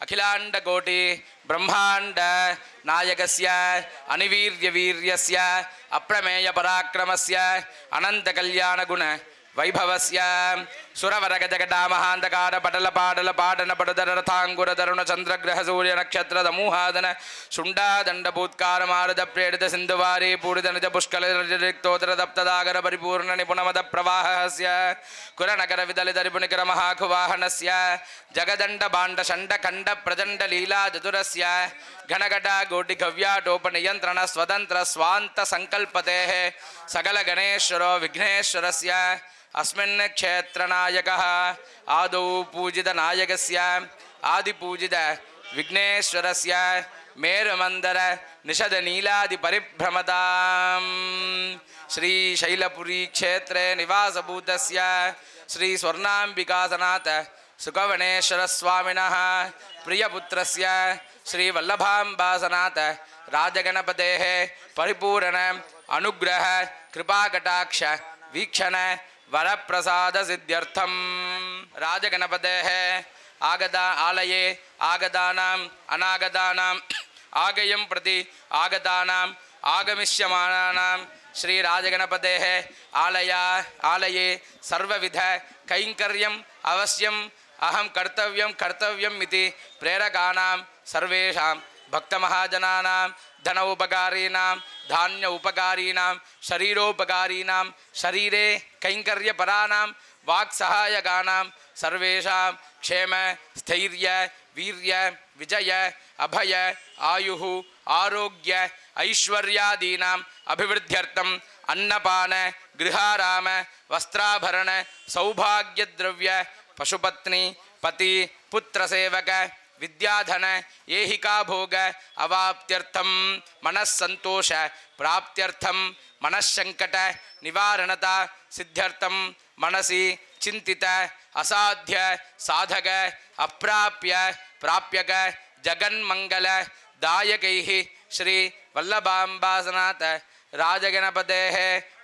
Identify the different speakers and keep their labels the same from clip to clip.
Speaker 1: அகிலாண்ட கோடி பிரம்மாண்ட நாயகஸ்ய அணிவீரிய வீரியஸ்ய அப்பிரமேய பராக்கிரமஸ்ய அனந்த கல்யாண குண వైభవస్య సురవరగ జగడామహాంధకార పటల పాటల పాటన పడుదరథాంగుర తరుణ చంద్రగ్రహ సూర్య నక్షత్ర సమూహాదన శుండాదండ భూత్కార మారుద ప్రేరిత సింధువారీ పూరితనజ పుష్కల రిక్తోదర దప్తదాగర పరిపూర్ణ నిపుణమద ప్రవాహస్య కురనగర విదలి దరిపునికర మహాఖువాహనస్య జగదండ బాండ షండ ఖండ ప్రచండ లీలా చతురస్య ಘಣಘಟ ಗೋಟಿ ಗವ್ಯಾಟೋಪ ನಿಯಂತ್ರಣ ಸ್ವತಂತ್ರ ಸ್ವಾಂತ ಸಂಕಲ್ಪತೆ ಸಕಲ ಗಣೇಶ್ವರೋ ವಿಘ್ನೇಶ್ವರಸ್ಯ अस्मिन् क्षेत्रनायकः आदौ पूजितनायकस्य, आदिपूजित विघ्नेश्वरस्य, मेरुमन्दर निषदनीलादिपरिभ्रमतां श्रीशैलपुरीक्षेत्रे निवासभूतस्य श्रीस्वर्णाम्बिकासनाथ सुकवणेश्वरस्वामिनः, प्रियपुत्रस्य श्रीवल्लभाम्बासनाथ राजगणपतेः परिपूर्ण अनुग्रह, कृपाकटाक्ष, वीक्षण वरप्रसादसिद्ध्यर्थं राजगणपतेः आगदा आलये आगतानाम् अनागतानाम् आगयं प्रति आगतानाम् आगमिष्यमाणानां श्रीराजगणपतेः आलया आलये सर्वविध कैङ्कर्यम् अवश्यम् अहं कर्तव्यं कर्तव्यम् इति प्रेरकाणां सर्वेषां भक्तमहाजनानां धन उपकारीणां धान्य उपकारीणां, शरीरोपकारीणां, शरीरे कैङ्कर्यपराणां वाक्सहायकानां सर्वेषां क्षेम, स्थैर्य, वीर्य, विजय, अभय, आयुः, आरोग्य ऐश्वर्यादीनाम् अभिवृद्ध्यर्थम् अन्नपान, गृहाराम, वस्त्राभरण, सौभाग्यद्रव्य, पशुपत्नी, पति, पुत्रसेवक வித்யாதன ஏஹிகா போக அவாப்தியர்த்தம் மனசந்தோஷ பிராப்தியர்த்தம் மனசங்கட நிவாரணதா சித்தியர்த்தம் மனசி சிந்தித்த அசாத்திய சாதக அப்பிராப்பிய பிராப்பியக ஜகன்மங்கல தாயகை ஸ்ரீ வல்லபாம்பாசநாத ராஜகணபதே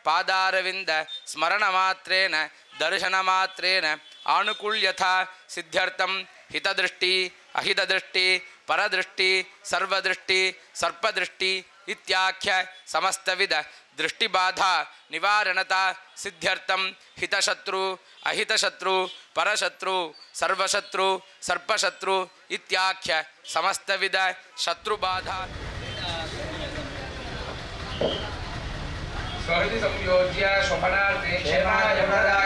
Speaker 1: பாதாரவிந்த ஸ்மரணமாத்திரேன தர்சனமாத்திரேன ஆணுகூல்யதா சித்தியர்த்தம் ஹிததிருஷ்டி हितदृष्टि अहितदृष्टि परदृष्टि, सर्वदृष्टि, सर्पदृष्टि इत्याख्य समस्तविध दृष्टिबाधा, निवारणता, सिद्ध्यर्थं हितशत्रु, अहितशत्रु, परशत्रु, सर्वशत्रु, सर्पशत्रु इत्याख्य समस्तविध शत्रुबाधा। स्वहृदि संयोज्य, स्वपनार्थे क्षेमाय प्रदागमनाय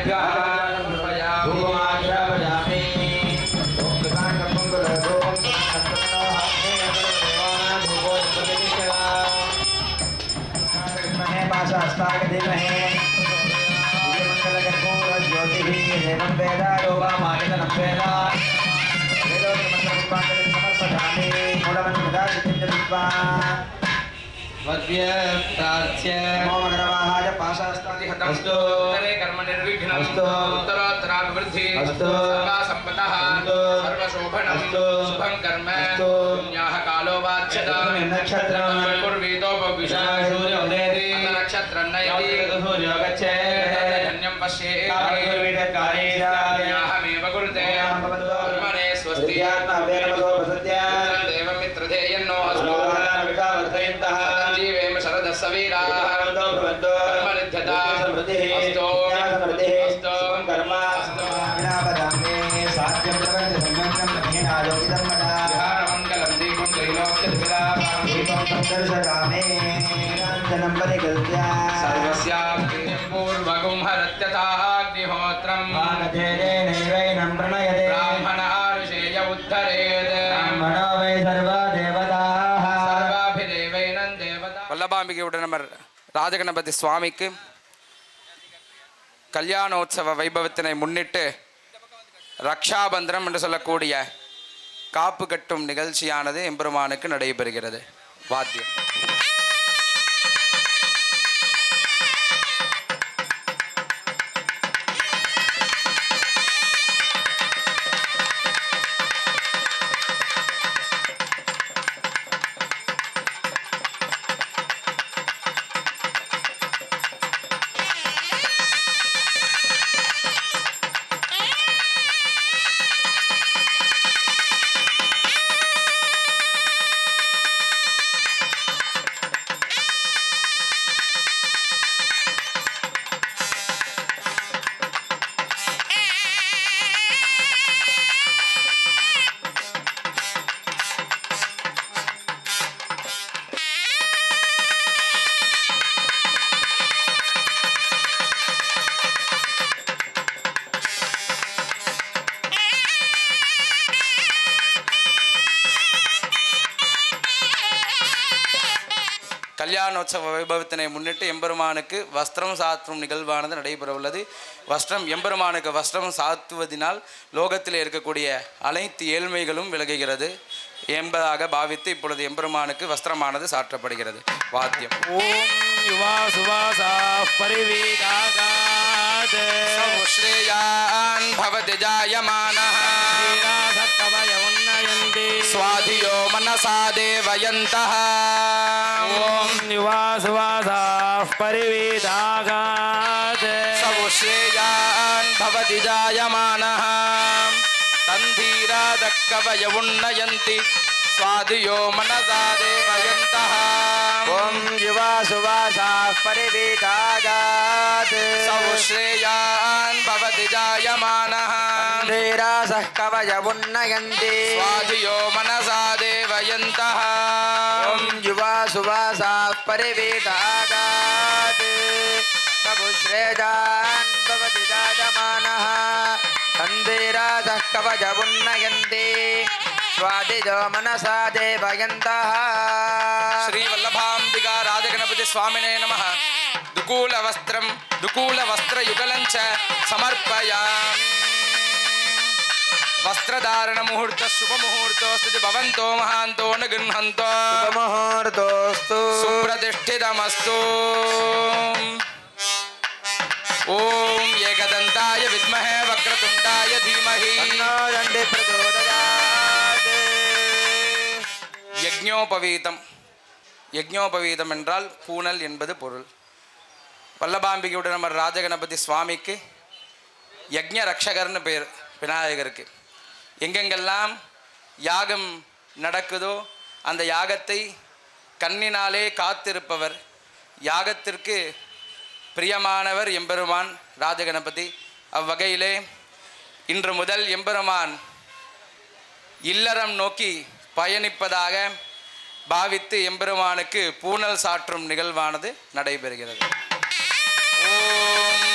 Speaker 1: अस्तु। उत्तरे कर्म
Speaker 2: अस्तु।
Speaker 1: उत्तरोत्तराभिवृद्धि
Speaker 2: अस्तु।
Speaker 1: सर्वा सम्पदः
Speaker 2: अस्तु।
Speaker 1: सर्वशोभनम्
Speaker 2: अस्तु।
Speaker 1: शुभं कर्म।
Speaker 2: अस्तु।
Speaker 1: पुण्याः कालो वाच्यता।
Speaker 2: नक्षत्रं सूर्य
Speaker 1: மூகாம்பிகையுடன் நம்ம ராஜகணபதி சுவாமிக்கு கல்யாணோத்சவ வைபவத்தினை முன்னிட்டு ரக்ஷாபந்தனம் என்று சொல்லக்கூடிய காப்பு கட்டும் நிகழ்ச்சியானது எம்பெருமானுக்கு நடைபெறுகிறது. வாத்தியம். கல்யாணோற்சவ வைபவத்தினை முன்னிட்டு எம்பெருமானுக்கு வஸ்திரம் சாத்தும் நிகழ்வானது நடைபெற உள்ளது வஸ்திரம் எம்பெருமானுக்கு வஸ்திரம் சாத்துவதினால் லோகத்தில் இருக்கக்கூடிய அனைத்து ஏழ்மைகளும் விலகுகிறது. என்பதாக பாவித்து இப்பொழுது எம்பெருமானுக்கு வஸ்திரமானது சாற்றப்படுகிறது. வாத்தியம்.
Speaker 2: ஓம் யுவா சுவாசா பரிவீகாகாத் ध्यायन्ति
Speaker 1: स्वाधियो मनसा देवयन्तः
Speaker 2: ॐ निवासवासाः परिवेदागात्
Speaker 1: सौ श्रेयान् भवति जायमानः तन्धीरादक्कवय उन्नयन्ति स्वादियो मनसा देवयन्तः
Speaker 2: ॐ युवा सुवासाः
Speaker 1: परिवीताजात् सौश्रेयान् भवति जायमानः
Speaker 2: धीरासः कवयमुन्नयन्ति
Speaker 1: स्वादियो मनसा देवयन्तः
Speaker 2: ॐ युवा सुवासाः परिवीताजात् सौश्रेयान् भवति जायमानः सन्धीरासः कवयमुन्नयन्ति स्वादिजो मनसा देवयन्तः।
Speaker 1: श्रीवल्लभाम्बिका राजगणपति स्वामिने नमः। दुकूलवस्त्रं दुकूलवस्त्रयुगलं च समर्पयामि। वस्त्रधारणमुहूर्तः शुभमुहूर्तोऽस्ति भवन्तो महान्तो न गृह्णन्तो।
Speaker 2: मुहूर्तोऽस्तु
Speaker 1: सुप्रतिष्ठितमस्तु। ॐ एकदन्ताय विद्महे वक्रतुण्डाय धीमहि।
Speaker 2: तन्नो
Speaker 1: யஜ்ஞோபவீதம். யஜ்ஞோபவீதம் என்றால் பூனல் என்பது பொருள். வல்லபாம்பிகையுடன் நம்ம ராஜகணபதி சுவாமிக்கு யக்ஞ ரக்ஷகர்னு பேர் விநாயகருக்கு. எங்கெங்கெல்லாம் யாகம் நடக்குதோ அந்த யாகத்தை கண்ணினாலே காத்திருப்பவர். யாகத்திற்கு பிரியமானவர் எம்பெருமான் ராஜகணபதி. அவ்வகையிலே இன்று முதல் எம்பெருமான் இல்லறம் நோக்கி பயணிப்பதாக பாவித்து எம்பெருமானுக்கு பூனல் சாற்றும் நிகழ்வானது நடைபெறுகிறது. ஓம்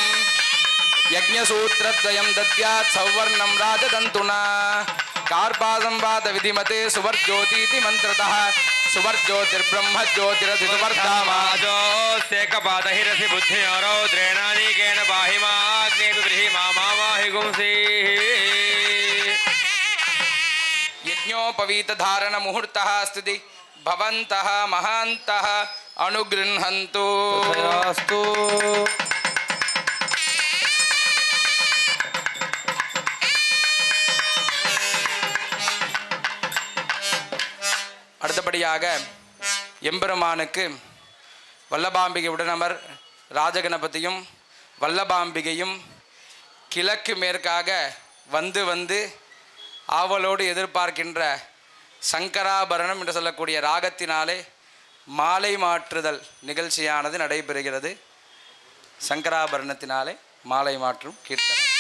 Speaker 1: யஜ்ஞசூத்திரத்வயம் தத்யாத் சௌவர்ணம் ராஜதந்துனா. கார்பாதம் வாத விதிமதே சுவர்ஜோதி மந்திரதா. सुवर्ज्योतिरधिवर्धामाजोस्तेकपादहिरसि
Speaker 3: बुद्धियोरौ द्रेणानीकेन पाहि माग्नेऽपि ब्रीहि मा मा माहि गुंसीः
Speaker 1: यज्ञोपवीतधारणमुहूर्तः अस्ति பவந்தா महान्तः
Speaker 2: अनुगृह्णन्तु।
Speaker 1: அடுத்தபடியாக எம்பெருமானுக்கு வல்லபாம்பிகை உடனமர் ராஜகணபதியும் வல்லபாம்பிகையும் கிழக்கு மேற்காக வந்து வந்து ஆவலோடு எதிர்பார்க்கின்ற சங்கராபரணம் என்று சொல்லக்கூடிய ராகத்தினாலே மாலை மாற்றுதல் நிகழ்ச்சியானது நடைபெறுகிறது. சங்கராபரணத்தினாலே மாலை மாற்றும் கீர்த்தனை.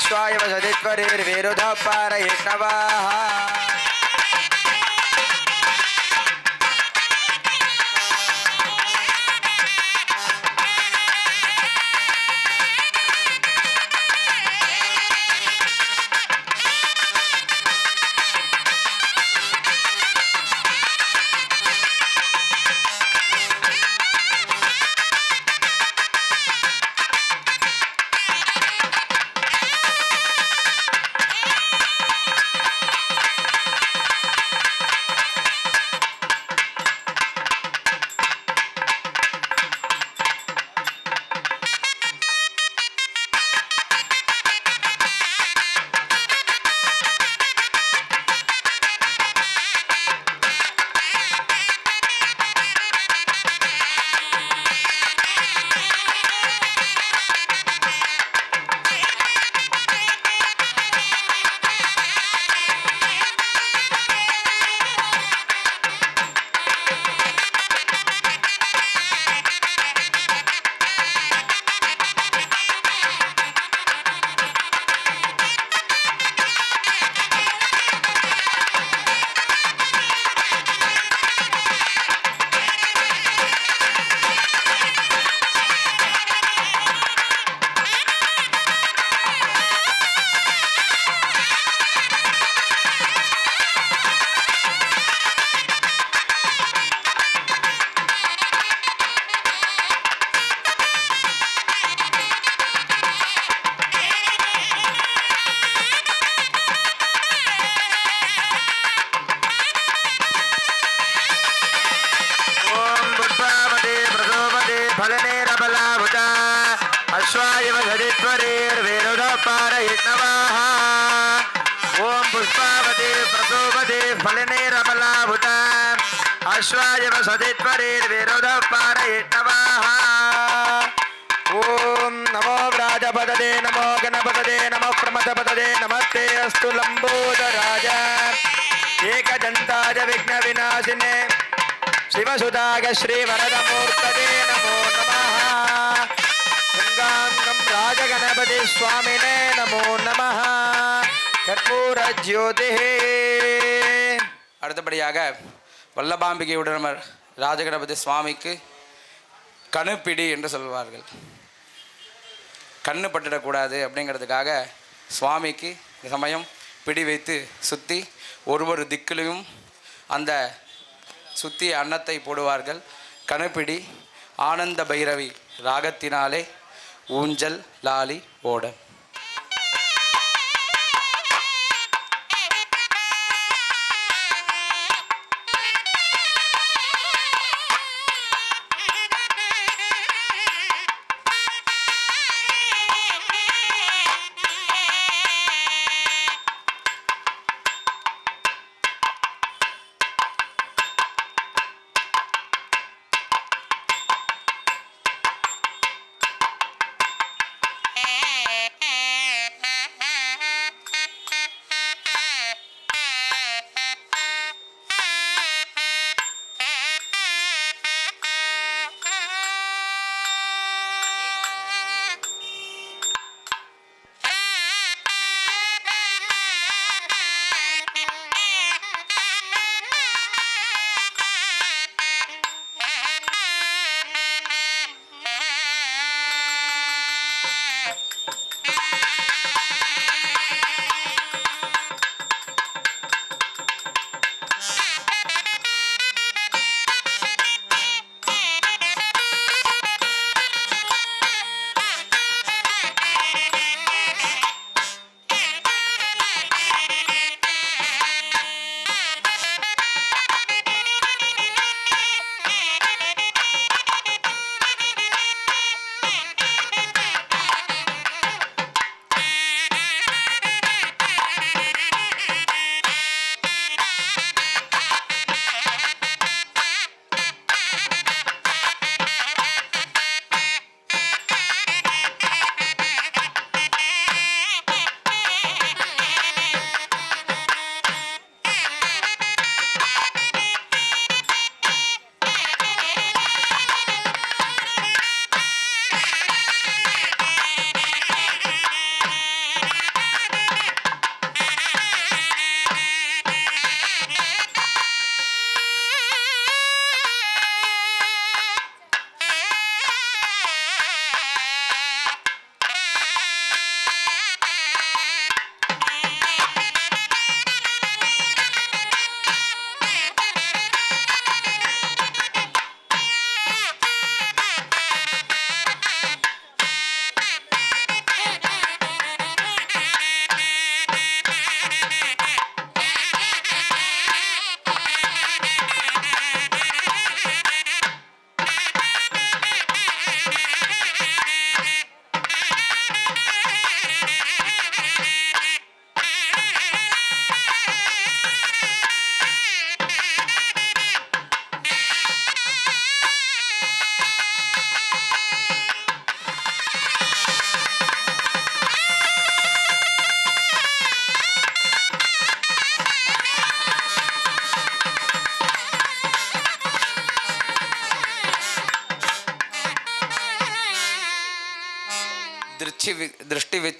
Speaker 2: अश्वाय वसदित्वरेर्विरुधपारयिष्णवाः फलनेरबलाभुता अश्वाय वधरित्वरेर्विरुधः पारयिष्णवाः ॐ पुष्पावते प्रसोपते फलनेरबलाभुता अश्वाय वसदित्वरेर्विरुधः पारयिष्णवाः ॐ नमो व्राजपददे नमो गणपतदे नमो प्रमथपतदे नमस्ते अस्तु लम्बोदराज एकदन्ताज विघ्नविनाशिने சிவசுதாக ஸ்ரீ வரதமூர்த்ததே நமோ நம கங்காங்கம் ராஜகணபதி சுவாமினே நமோ நம கற்பூர ஜோதி
Speaker 1: அடுத்தபடியாக வல்லபாம்பிகையுடன் ராஜகணபதி சுவாமிக்கு கணுப்பிடி என்று சொல்வார்கள். கண்ணு பட்டுடக்கூடாது அப்படிங்கிறதுக்காக சுவாமிக்கு இந்த சமயம் பிடி வைத்து சுற்றி ஒரு ஒரு திக்கிலையும் அந்த சுத்தி அன்னத்தை போடுவார்கள். கணுப்பிடி ஆனந்த பைரவி ராகத்தினாலே ஊஞ்சல் லாலி ஓட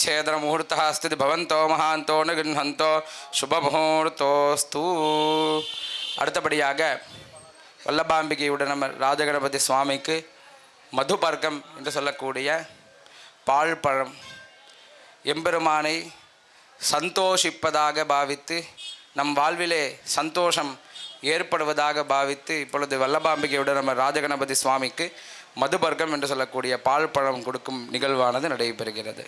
Speaker 1: ಛೇದನಮುಹೂರ್ತಃ ಸ್ಥಿತಿ ಭವಂತೋ ಮಹಾಂತೋ ನ ಗೃಹಂತೋ ಶುಭ ಮುಹೂರ್ತೋಸ್ತು அடுத்தபடியாக வல்லபாம்பிகையுடன் நம்ம ராஜகணபதி சுவாமிக்கு மதுபர்க்கம் என்று சொல்லக்கூடிய பால் பழம் எம்பெருமானை சந்தோஷிப்பதாக பாவித்து நம் வாழ்விலே சந்தோஷம் ஏற்படுவதாக பாவித்து இப்பொழுது வல்லபாம்பிகையுடன் நம்ம ராஜகணபதி சுவாமிக்கு மதுபர்க்கம் என்று சொல்லக்கூடிய பால் பழம் கொடுக்கும் நிகழ்வானது நடைபெறுகிறது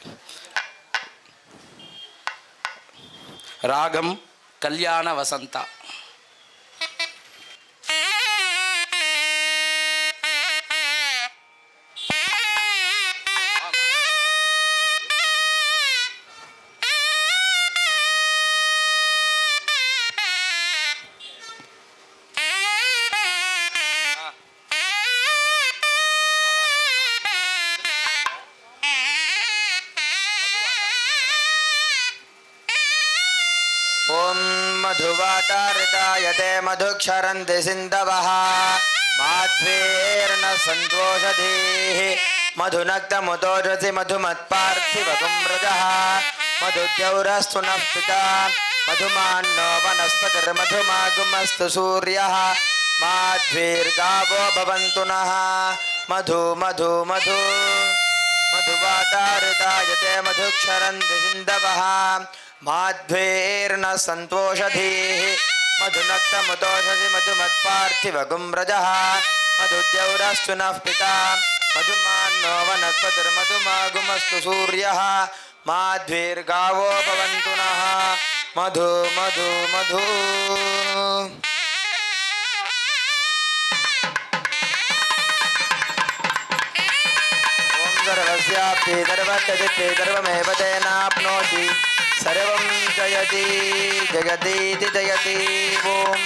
Speaker 1: ராகம் கல்யாண வசந்தா.
Speaker 2: मधुक्षरन्ति सिन्धवः। माध्वेर्न सन्तोषधीः। मधुनक्तमुतोषसि मधुमत्पार्थिवकुं रजः मधुद्यौरस्तु नः पिता मधुमान्नो वनस्पतिर्मधुमागुमस्तु सूर्यः। माध्वीर्गावो भवन्तु नः। मधु मधु मधु। मधुवातारितायते मधुक्षरन्ति सिन्धवः। माध्वेर्न सन्तोषधीः। मधुनक्तमुतोषसि मधुमत्पार्थिवगुं रजः मधुद्यौरस्तु नः पिता। मधुमान्नो वनस्पतिर्मधुमागुमस्तु सूर्यः। माध्वीर्गावो भवन्तु नः। मधु मधु मधु। ॐ सर्वस्याप्ति सर्वत्यजित्ते तेनाप्नोति सर्वं जयति जगतीति जयति ॐ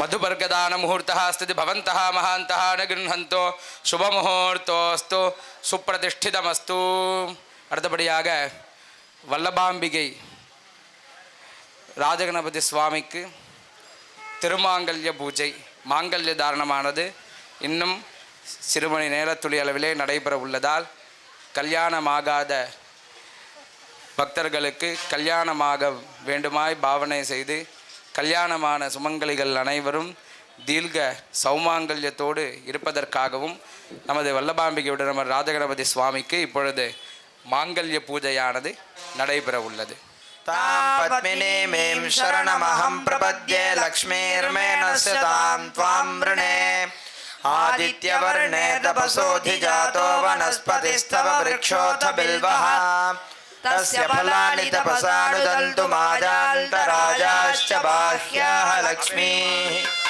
Speaker 1: மதுபர்கதான முகூர்த்தः ஸ்திதி பவந்தः மகாந்தः ந கிருஹந்தோ சுபமுகூர்த்தோஸ்து சுப்பிரதிஷ்டிதமஸ்து அடுத்தபடியாக வல்லபாம்பிகை ராஜகணபதி சுவாமிக்கு திருமாங்கல்ய பூஜை மாங்கல்ய தாரணமானது இன்னும் சிறு மணி நேரத்துடைய அளவிலே நடைபெற உள்ளதால் கல்யாணமாகாத பக்தர்களுக்கு கல்யாணமாக வேண்டுமாய் பாவனை செய்து கல்யாணமான சுமங்கலிகள் அனைவரும் தீர்க்க சௌமாங்கல்யத்தோடு இருப்பதற்காகவும் நமது வல்லபாம்பிகையுடன் நம்ம ராஜகணபதி சுவாமிக்கு இப்பொழுது மாங்கல்ய பூஜையானது நடைபெற உள்ளது
Speaker 2: தாம் பிரபத்யே லக்ஷ்மீர்மே நஸ்தாம் துவாம் ருணே आदित्यवर्णे तपसोऽधिजातो वनस्पतिस्तव वृक्षोऽथ बिल्वः। तस्य फलानि तपसानुदन्तु माजान्तराजाश्च बाह्याः लक्ष्मीः।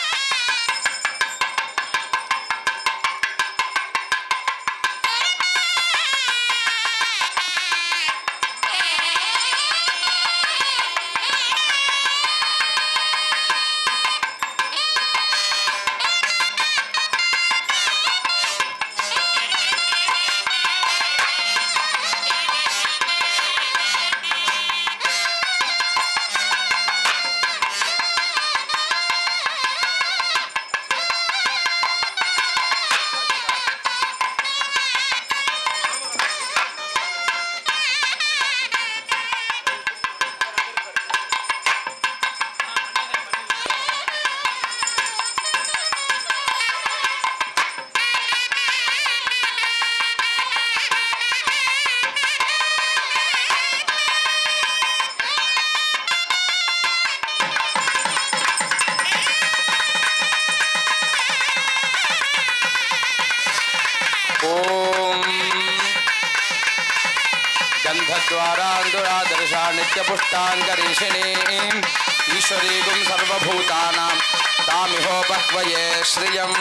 Speaker 1: नित्यपुष्टाङ्गरीषिणीम् ईश्वरीगुं सर्वभूतानां तामिहोपह्वये श्रियम्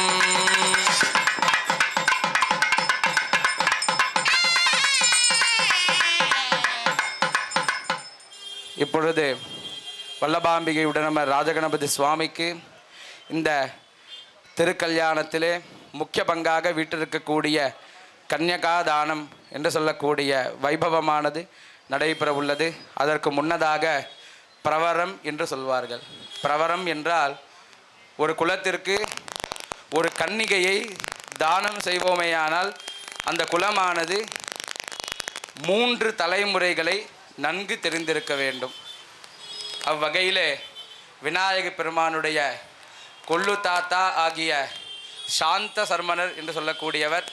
Speaker 1: இப்பொழுது வல்லபாம்பிகையுடன் நம்ம ராஜகணபதி சுவாமிக்கு இந்த திருக்கல்யாணத்திலே முக்கிய பங்காக வீட்டிருக்கக்கூடிய கன்யகா தானம் என்று சொல்லக்கூடிய வைபவமானது நடைபெற உள்ளது. அதற்கு முன்னதாக பிரவரம் என்று சொல்வார்கள். பிரவரம் என்றால் ஒரு குலத்திற்கு ஒரு கன்னிகையை தானம் செய்வோமேயானால் அந்த குலமானது மூன்று தலைமுறைகளை நன்கு தெரிந்திருக்க வேண்டும். அவ்வகையிலே விநாயக பெருமானுடைய கொள்ளு தாத்தா ஆகிய சாந்த சர்மனர் என்று சொல்லக்கூடியவர்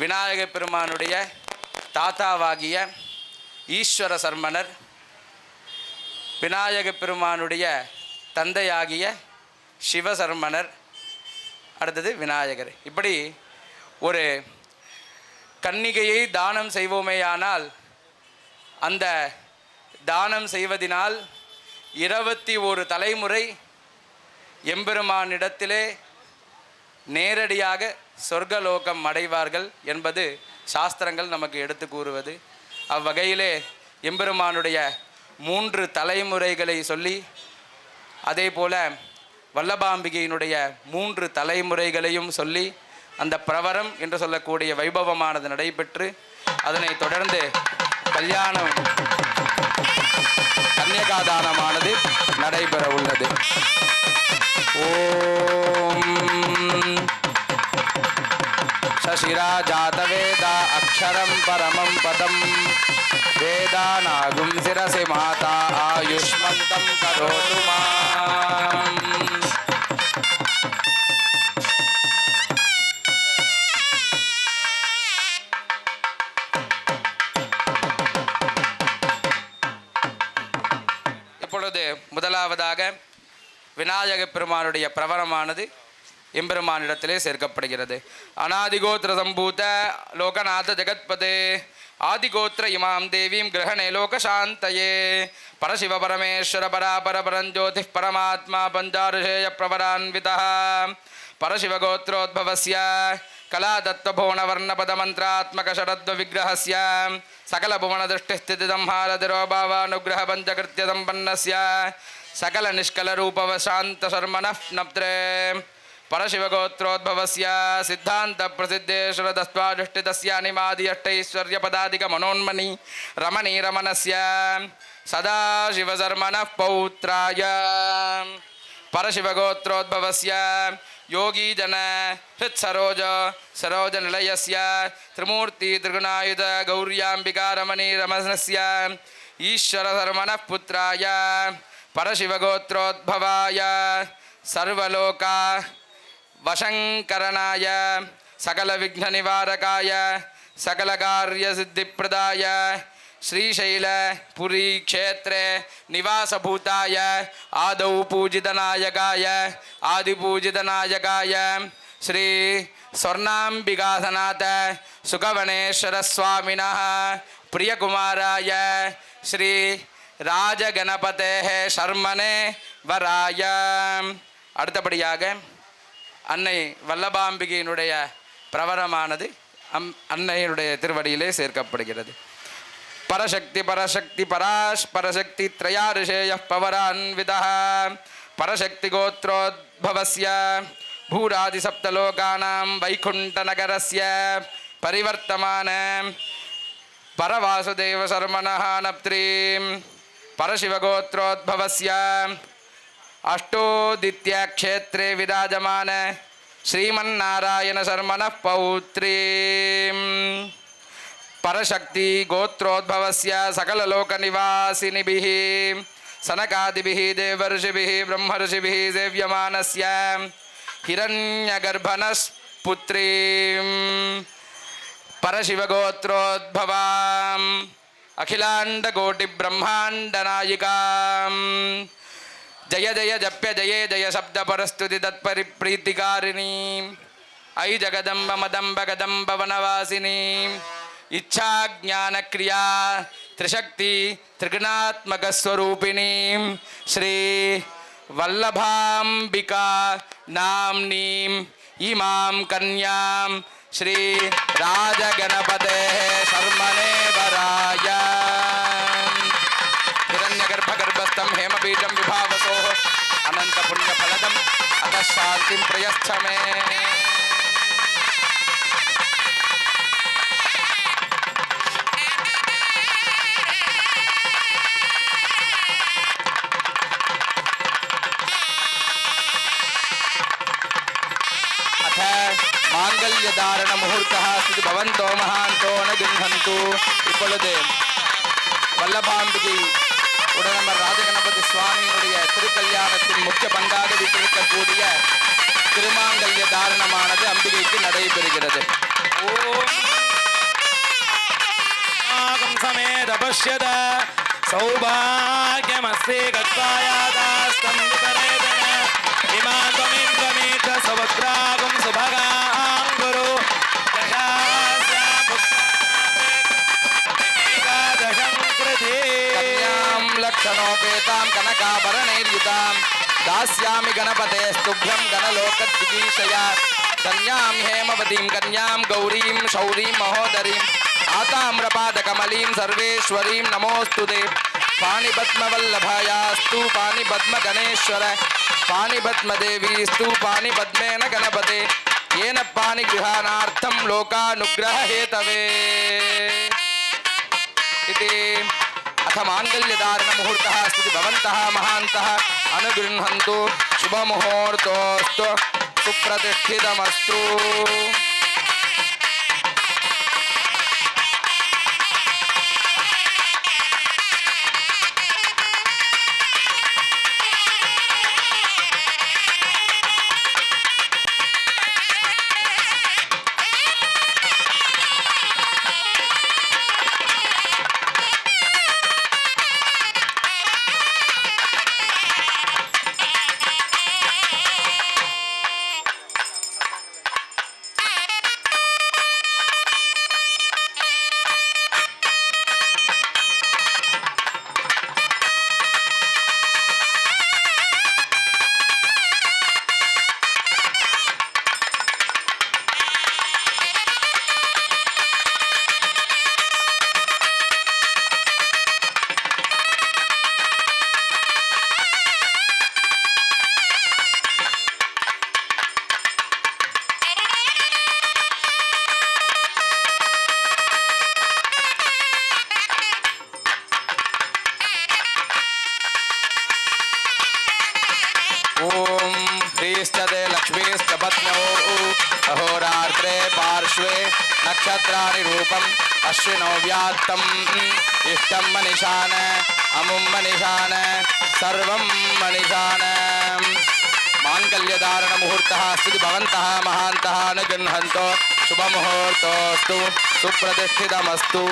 Speaker 1: விநாயக பெருமானுடைய தாத்தாவாகிய ஈஸ்வர சர்மனர் விநாயக பெருமானுடைய தந்தையாகிய சிவசர்மனர் அடுத்தது விநாயகர். இப்படி ஒரு கன்னிகையை தானம் செய்வோமேயானால் அந்த தானம் செய்வதினால் இருபத்தி ஒரு தலைமுறை எம்பெருமானிடத்திலே நேரடியாக சொர்க்கலோகம் அடைவார்கள் என்பது சாஸ்திரங்கள் நமக்கு எடுத்து கூறுவது. அவ்வகையிலே எம்பெருமானுடைய மூன்று தலைமுறைகளை சொல்லி அதே போல வல்லபாம்பிகையினுடைய மூன்று தலைமுறைகளையும் சொல்லி அந்த பிரவரம் என்று சொல்லக்கூடிய வைபவமானது நடைபெற்று அதனைத் தொடர்ந்து கல்யாணம் கன்னியகாதானமானது நடைபெற உள்ளது. ஓம் शशिराजातवेद अक्षरं परमं पदं वेदानागुं शिरसि माता आयुष्मन्तं करोतु माम् இப்பொழுது முதலாவதாக விநாயக பெருமானுடைய பிரவரமானது எம்பெருமானிடத்திலே சேர்க்கப்படுகிறது அநாதிகோத்திர சம்பூத லோகநாத ஜெகத்பதே ஆதிகோத்திர இமாம் தேவீம் கிரகணே லோகசாந்தயே பரசிவ பரமேஸ்வர பராபர பரஞ்சோதி பரமாத்மா பஞ்சாருஷேய பிரவரான்விதா परशिवगोत्रोद्भवस्य कलादत्तभुवनवर्णपदमन्त्रात्मकषडद्वविग्रहस्य सकलभुवनदृष्टिस्थितिसंहारतिरोभावानुग्रहपञ्चकृत्यसम्पन्नस्य सकलनिष्कलरूपवशान्तशर्मणः नप्त्रे परशिवगोत्रोद्भवस्य सिद्धान्तप्रसिद्धेश्वरदस्त्वादृष्टितस्य अष्टैश्वर्यपदादिकमनोन्मणि रमणी रमणस्य सदाशिवशर्मणः पौत्राय परशिवगोत्रोद्भवस्य योगीजन हृत्सरोज सरोजनिलयस्य त्रिमूर्ति त्रिगुणायुध गौर्याम्बिकारमणिरमणस्य ईश्वरशर्मणः पुत्राय परशिवगोत्रोद्भवाय सर्वलोका वशङ्करणाय, सकलविघ्ननिवारकाय, सकलकार्यसिद्धिप्रदाय, श्रीशैलपुरीक्षेत्रे निवासभूताय आदौ पूजितनायकाय आदिपूजितनायकाय, श्री स्वर्णाम्बिकासनाथ सुखवनेश्वरस्वामिनः प्रियकुमाराय, श्री ராஜகணபதேஹ சர்மனே வராய அடுத்தபடியாக அன்னை வல்லபாம்பிகையினுடைய பிரவரமானது அம் அன்னையினுடைய திருவடியிலே சேர்க்கப்படுகிறது. பரசக்தி பரசக்தி பராஷ் பரசக்தி த்ரயாரிஷேய பவரான்வித பரசக்தி கோத்ரோத்பவசிய பூராதி சப்தலோகானாம் வைகுண்ட நகரஸ்ய. பரிவர்த்தமான பரவாசுதேவ சர்மணः परशिवगोत्रोद्भवस्य अष्टोदित्यक्षेत्रे विराजमान श्रीमन्नारायणशर्मणः पौत्रीं परशक्तिगोत्रोद्भवस्य सकललोकनिवासिनिभिः सनकादिभिः देवर्षिभिः ब्रह्मर्षिभिः सेव्यमानस्य हिरण्यगर्भनस्पुत्रीं परशिवगोत्रोद्भवा अखिलाण्डकोटिब्रह्माण्डनायिकाम्। जय जय, जप्य, जये, जय शब्द परस्तुति तत्परिप्रीतिकारिणी। ऐ जगदम्ब मदम्ब गदम्ब वनवासिनी इच्छा ज्ञान क्रिया त्रिशक्ति त्रिगुणात्मकस्वरूपिणी। श्री वल्लभाम्बिका नाम्नीम्, इमां कन्यां श्री राजगणपतेः शर्मणे वराय हिरण्यगर्भगर्भस्थं हेमबीजं विभावसोः अनन्तपुण्यफलदम् अतः शान्तिं प्रयच्छ मे ಬಾಲ್ಯದಾರಣ ಮುಹೂರ್ತ ಸ್ಥಿತಿ ಭವಂತೋ ಮಹಾಂತೋ ನ ಗೃಹಂತು இப்பொழுது வல்லபாம்பிகை உடனமர் ராஜகணபதி சுவாமியினுடைய திருக்கல்யாணத்தின் முக்கிய பங்காக விட்டிருக்கக்கூடிய திருமாங்கல்ய தாரணமானது அம்பிகைக்கு நடைபெறுகிறது.
Speaker 2: ஓம். சமே தபஷ்யத சௌபாகியமஸ்தே
Speaker 1: கத்தாயாதா. लक्षणोपेतां कनकाभरणैर्युतां दास्यामि गणपते स्तुभ्यं गणलोकद्विगीषया कन्यां हेमवतीं, कन्यां गौरीं, शौरीं, महोदरीं, आताम्रपादकमलीं, सर्वेश्वरीं नमोऽस्तु ते। पाणिपद्मवल्लभायास्तु पाणिपद्मगणेश्वर पाणिपद्मेन गणपते। येन पाणिगृहाणार्थं लोकानुग्ररहेतवे इति। अथ माङ्गल्यधारणमुहूर्तः अस्ति स्थित भवन्तः महान्तः। अनुगृह्णन्तु। सुप्रतिष्ठितमस्तु। पार्श्वे नक्षत्राणि रूपम् अश्विनौ व्यात्तम् इष्टं मनिशान अमुं मनिशान सर्वं मनिशान माङ्गल्यधारणमुहूर्तः अस्ति भवन्तः महान्तः न गृह्णन्तो। शुभमुहूर्तोऽस्तु, सुप्रतिष्ठितमस्तु।